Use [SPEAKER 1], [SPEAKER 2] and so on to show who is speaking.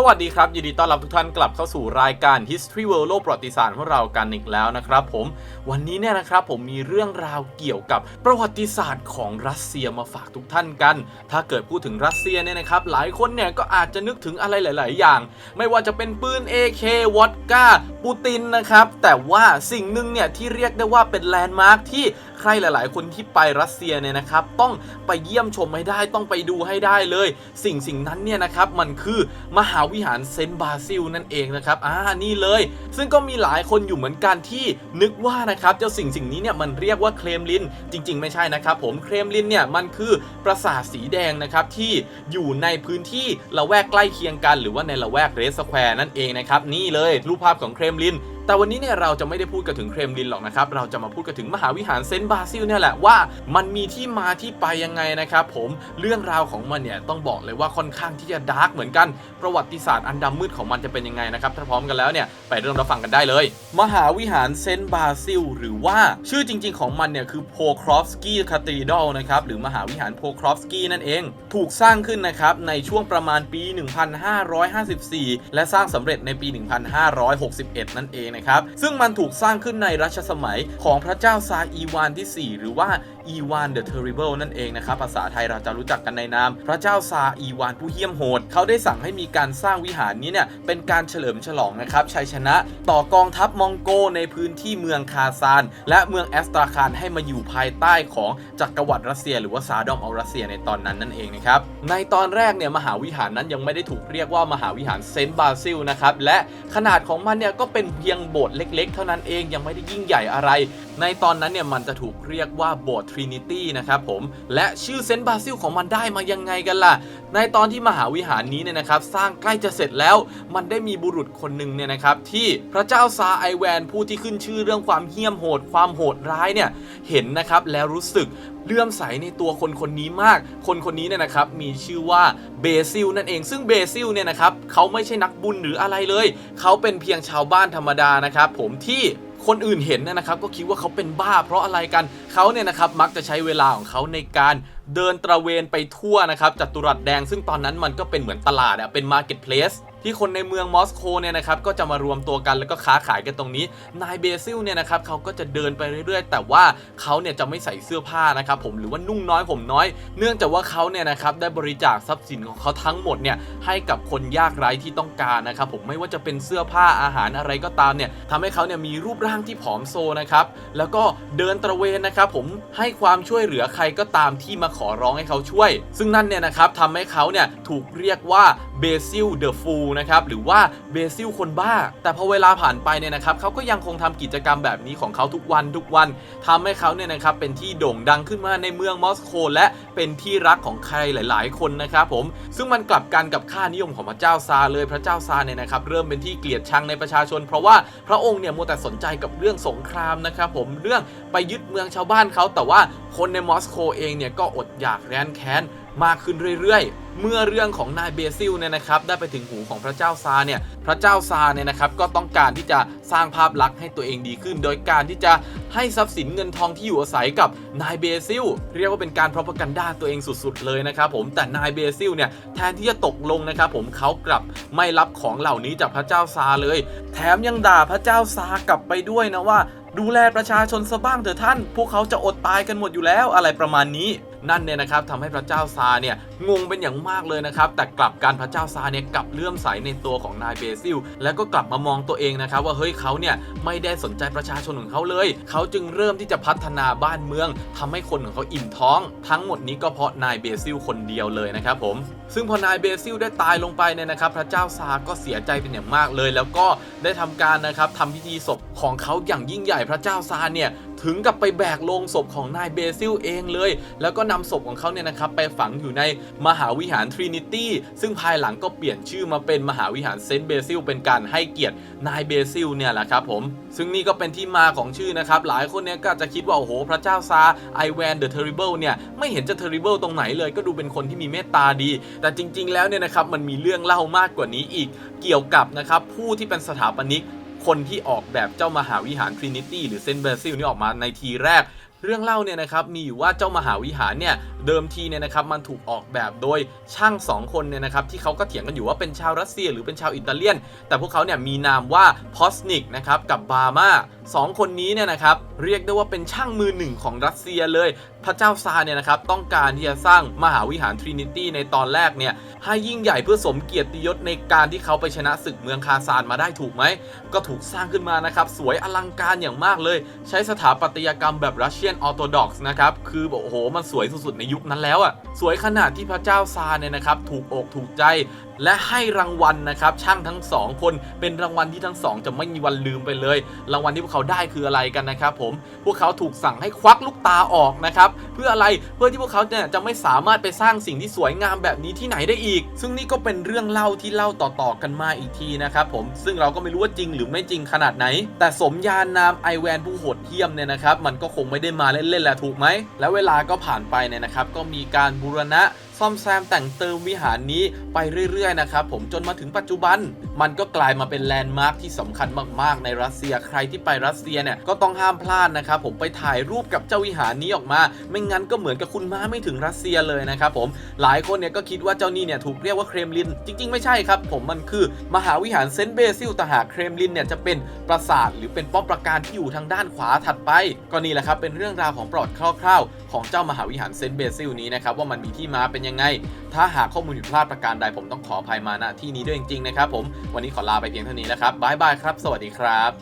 [SPEAKER 1] สวัสดีครับ ยินดีต้อนรับทุกท่านกลับเข้าสู่รายการ History World โลกประวัติศาสตร์ของเรากันอีกแล้วนะครับผมวันนี้เนี่ยนะครับผมมีเรื่องราวเกี่ยวกับประวัติศาสตร์ของรัสเซียมาฝากทุกท่านกัน ถ้าเกิดพูดถึงรัสเซียเนี่ยนะครับหลายคนเนี่ยก็อาจจะนึกถึงอะไรหลาย ๆ อย่าง ไม่ว่าจะเป็นปืน AK วอดก้าปูตินนะครับ แต่ว่าสิ่งหนึ่งเนี่ยที่เรียกได้ว่าเป็นแลนด์มาร์คที่ใครหลาย ๆ คนที่ไปรัสเซียเนี่ยนะครับ ต้องไปเยี่ยมชมให้ได้ต้องไปดูให้ได้เลย สิ่งสิ่งนั้นเนี่ยนะครับ มันคือมหาวิหารเซนต์บาซิลนั่นเองนะครับอ่านี่เลย ซึ่งก็มีหลายคนอยู่เหมือนกันที่นึกว่านะครับเจ้าสิ่งสิ่งนี้เนี่ยมันเรียกว่าเครมลินจริง ๆ ไม่ใช่นะครับ ผมเครมลินเนี่ยมันคือปราสาทสีแดงนะครับที่อยู่ในพื้นที่ละแวกใกล้เคียงกัน หรือว่าในละแวกเรสแควร์นั่นเองนะครับนี่เลยรูปภาพของเครมลิน แต่วันนี้เนี่ยเราจะไม่ได้พูดกันถึงเครมลินหรอกนะครับ เราจะมาพูดกันถึงมหาวิหารเซนต์บาซิลเนี่ยแหละว่ามันมีที่มาที่ไปยังไงนะครับผมเรื่องราวของมันเนี่ยต้องบอกเลยว่าค่อนข้างที่จะดาร์กเหมือนกันประวัติศาสตร์อันดำมืดของมันจะเป็นยังไงนะครับถ้าพร้อมกันแล้วเนี่ยไปเริ่มรับฟังกันได้เลย มหาวิหารเซนต์บาซิลหรือว่าชื่อจริง ๆ ของมันเนี่ยคือโพครอฟสกี้คาท e ด r ลนะครับหรือมหาวิหารโพครอฟสกี้นั่นเอง ถูกสร้างขึ้นนะครับในช่วงประมาณปี 1554 และสร้างสำเร็จในปี 1561 นั่นเองนะครับซึ่งมันถูกสร้างขึ้นในรัชสมัยของพระเจ้าซาอีวานที่ 4 หรือว่า อีวานเดอะเทอริเบิลนั่นเองนะครับภาษาไทยเราจะรู้จักกันในนาม พระเจ้าซาอีวานผู้เหี้ยมโหด เขาได้สั่งให้มีการสร้างวิหารนี้เนี่ยเป็นการเฉลิมฉลองนะครับชัยชนะต่อกองทัพมองโกในพื้นที่เมืองคาซาน และเมืองแอสตราคานให้มาอยู่ภายใต้ของจักรวรรดิรัสเซีย หรือว่าซาดอมเอารัสเซียในตอนนั้นนั่นเองนะครับในตอนแรกเนี่ยมหาวิหารนั้นยังไม่ได้ถูกเรียกว่ามหาวิหารเซนต์บาซิลนะครับและขนาดของมันเนี่ยก็เป็นเพียงโบสถ์เล็ก ๆ เท่านั้นเองยังไม่ได้ยิ่งใหญ่อะไร ในตอนนั้นเนี่ยมันจะถูกเรียกว่าโบสถ์ทรินิตี้นะครับผมและชื่อเซนต์บาซิลของมันได้มายังไงกันล่ะ ในตอนที่มหาวิหารนี้เนี่ยนะครับ สร้างใกล้จะเสร็จแล้ว มันได้มีบุรุษคนหนึ่งเนี่ยนะครับ ที่พระเจ้าซาไอแวนผู้ที่ขึ้นชื่อเรื่องความเหี้ยมโหด ความโหดร้ายเนี่ยเห็นนะครับแล้วรู้สึกเลื่อมใสในตัวคนคนนี้มาก คนคนนี้เนี่ยนะครับมีชื่อว่าเบซิลนั่นเอง ซึ่งเบซิลเนี่ยนะครับเขาไม่ใช่นักบุญหรืออะไรเลย เขาเป็นเพียงชาวบ้านธรรมดานะครับผมที่ คนอื่นเห็นเนยนะครับก็คิดว่าเขาเป็นบ้า เพราะอะไรกันเขาเนี่ยนะครับมักจะใช้เวลาของเขาในการเดินตระเวนไปทั่วนะครับจัตุรัสแดงซึ่งตอนนั้นมันก็เป็นเหมือนตลาดอะเป็นมาร์เก็ตเพลส ที่คนในเมืองมอสโกเนี่ยนะครับก็จะมารวมตัวกันแล้วก็ค้าขายกันตรงนี้ นายเบซิลเนี่ยนะครับเขาก็จะเดินไปเรื่อยๆ แต่ว่าเขาเนี่ยจะไม่ใส่เสื้อผ้านะครับผมหรือว่านุ่งน้อยผมน้อย เนื่องจากว่าเขาเนี่ยนะครับได้บริจาคทรัพย์สินของเขาทั้งหมดเนี่ยให้กับคนยากไร้ที่ต้องการนะครับผมไม่ว่าจะเป็นเสื้อผ้าอาหารอะไรก็ตามเนี่ยทำให้เขาเนี่ยมีรูปร่างที่ผอมโซนะครับแล้วก็เดินตระเวนนะครับผมให้ความช่วยเหลือใครก็ตามที่มาขอร้องให้เขาช่วย ซึ่งนั่นเนี่ยนะครับทำให้เขาเนี่ยถูกเรียกว่าเบซิลเดอะฟูนะครับหรือว่าเบซิลคนบ้า แต่พอเวลาผ่านไปเนี่ยนะครับเขาก็ยังคงทำกิจกรรมแบบนี้ของเขาทุกวันทุกวันทำให้เขาเนี่ยนะครับเป็นที่โด่งดังขึ้นมาในเมืองมอสโกและเป็นที่รักของใครหลาย ๆ คนนะครับผมซึ่งมันกลับกันกับค่านิยมของพระเจ้าซาเลยพระเจ้าซาเนี่ยนะครับเริ่มเป็นที่เกลียดชังในประชาชน เพราะว่าพระองค์เนี่ยมัวแต่สนใจกับเรื่องสงครามนะครับผมเรื่องไปยึดเมืองชาวบ้านเขาแต่ว่าคนในมอสโกเองเนี่ยก็อดอยากแร้นแค้น มากขึ้นเรื่อยๆ เมื่อเรื่องของนายเบซิลเนี่ยนะครับได้ไปถึงหูของพระเจ้าซาเนี่ยพระเจ้าซาเนี่ยนะครับก็ต้องการที่จะสร้างภาพลักษณ์ให้ตัวเองดีขึ้น โดยการที่จะให้ทรัพย์สินเงินทองที่อยู่อาศัยกับนายเบซิลเรียกว่าเป็นการพร o พกันด้าตัวเองสุดๆเลยนะครับผมแต่นายเบซิลเนี่ยแทนที่จะตกลงนะครับผมเขากลับไม่รับของเหล่านี้จากพระเจ้าซาเลย แถมยังด่าพระเจ้าซากลับไปด้วยนะว่าดูแลประชาชนซะบ้างเถอะท่าน พวกเขาจะอดตายกันหมดอยู่แล้วอะไรประมาณนี้นั่นเนี่ยนะครับทำให้พระเจ้าซาเนี่ยงงเป็นอย่างมากเลยนะครับ แต่กลับการพระเจ้าซาเนี่ยกลับเลื่อมใสในตัวของนายเบซิล แล้วก็กลับมามองตัวเองนะครับ ว่าเฮ้ยเขาเนี่ยไม่ได้สนใจประชาชนของเขาเลย เขาจึงเริ่มที่จะพัฒนาบ้านเมืองทำให้คนของเขาอิ่มท้อง ทั้งหมดนี้ก็เพราะนายเบซิลคนเดียวเลยนะครับผมซึ่งพอนายเบซิลได้ตายลงไปเนี่ยนะครับ พระเจ้าซาก็เสียใจเป็นอย่างมากเลย แล้วก็ได้ทำการนะครับทำพิธีศพของเขาอย่างยิ่งใหญ่พระเจ้าซาเนี่ย ถึงกับไปแบกโลงศพของนายเบซิลเองเลย แล้วก็นำศพของเขาเนี่ยนะครับไปฝังอยู่ในมหาวิหารทรินิตี้ซึ่งภายหลังก็เปลี่ยนชื่อมาเป็นมหาวิหารเซนต์เบซิลเป็นการให้เกียรตินายเบซิลเนี่ยแหละครับผม ซึ่งนี่ก็เป็นที่มาของชื่อนะครับหลายคนเนี่ยก็อาจะคิดว่าโอ้โหพระเจ้าซาไอแวนเดอะเทอริเบิลเนี่ยไม่เห็นจะเทอริเบิลตรงไหนเลยก็ดูเป็นคนที่มีเมตตาดี แต่จริง ๆ แล้วเนี่ยนะครับมันมีเรื่องเล่ามากกว่านี้อีกเกี่ยวกับนะครับผู้ที่เป็นสถาปนิก คนที่ออกแบบเจ้ามหาวิหารทรินิตี้หรือเซนต์เบซิลนี่ออกมาในทีแรก เรื่องเล่าเนี่ยนะครับมีอยู่ว่าเจ้ามหาวิหารเนี่ยเดิมทีเนี่ยนะครับมันถูกออกแบบโดยช่างสองคนเนี่ยนะครับที่เขาก็เถียงกันอยู่ว่าเป็นชาวรัสเซียหรือเป็นชาวอิตาเลียน แต่พวกเขาเนี่ยมีนามว่าพอสนิกนะครับกับบาร์มาสองคนนี้เนี่ยนะครับเรียกได้ว่าเป็นช่างมือหนึ่งของรัสเซียเลย พระเจ้าซาเนี่ยนะครับต้องการที่จะสร้างมหาวิหารทรินิตี้ในตอนแรกเนี่ยให้ยิ่งใหญ่เพื่อสมเกียรติยศในการที่เขาไปชนะศึกเมืองคาซานมาได้ถูกไหมก็ถูกสร้างขึ้นมานะครับสวยอลังการอย่างมากเลย ใช้สถาปัตยกรรมแบบรัสเซียนออโตดอกซ์นะครับ คือบอกโอ้โห มันสวยสุดๆในยุคนั้นแล้วอะ่ะ สวยขนาดที่พระเจ้าซาเนี่ยนะครับ ถูกอกถูกใจ และให้รางวัลนะครับ ช่างทั้งสองคน เป็นรางวัลที่ทั้งสองจะไม่มีวันลืมไปเลย รางวัลที่พวกเขาได้คืออะไรกันนะครับผม พวกเขาถูกสั่งให้ควักลูกตาออกนะครับ เพื่ออะไร เพื่อที่พวกเขาเนี่ยจะไม่สามารถไปสร้างสิ่งที่สวยงามแบบนี้ที่ไหนได้อีก ซึ่งนี่ก็เป็นเรื่องเล่าที่เล่าต่อๆกันมาอีกทีนะครับผม ซึ่งเราก็ไม่รู้ว่าจริงหรือไม่จริงขนาดไหน แต่สมญานามไอแวนผู้โหดเหี้ยมเนี่ยนะครับ มันก็คงไม่ได้มาเล่นๆแหละถูกไหมแล้วเวลาก็ผ่านไปเนี่ยนะครับก็มีการบูรณะ ซ่อมแซมแต่งเติมวิหารนี้ไปเรื่อยๆนะครับผมจนมาถึงปัจจุบัน มันก็กลายมาเป็นแลนด์มาร์คที่สำคัญมากๆ ในรัสเซียใครที่ไปรัสเซียเนี่ยก็ต้องห้ามพลาดนะครับผมไปถ่ายรูปกับเจ้าวิหารนี้ออกมา ไม่งั้นก็เหมือนกับคุณมาไม่ถึงรัสเซียเลยนะครับผมหลายคนเนี่ยก็คิดว่าเจ้านี่เนี่ยถูกเรียกว่าเครมลิน จริง ๆ ไม่ใช่ครับ ผมมันคือมหาวิหารเซนต์เบซิลต่หากเครมลินเนี่ยจะเป็นปราสาทหรือเป็นป้อมปราการที่อยู่ทางด้านขวาถัดไป ก็นี่แหละครับเป็นเรื่องราวของประวัติคร่าวๆของเจ้ามหาวิหารเซนต์เบซิลนี้นะครับว่ามันมีที่มาเป็นยังไง ถ้าหากข้อมูลผิดพลาดประการใดผมต้องขออภัยมาณที่นี้ด้วยจริงๆนะครับผมวันนี้ขอลาไปเพียงเท่านี้แล้วครับบ๊ายบายครับ สวัสดีครับ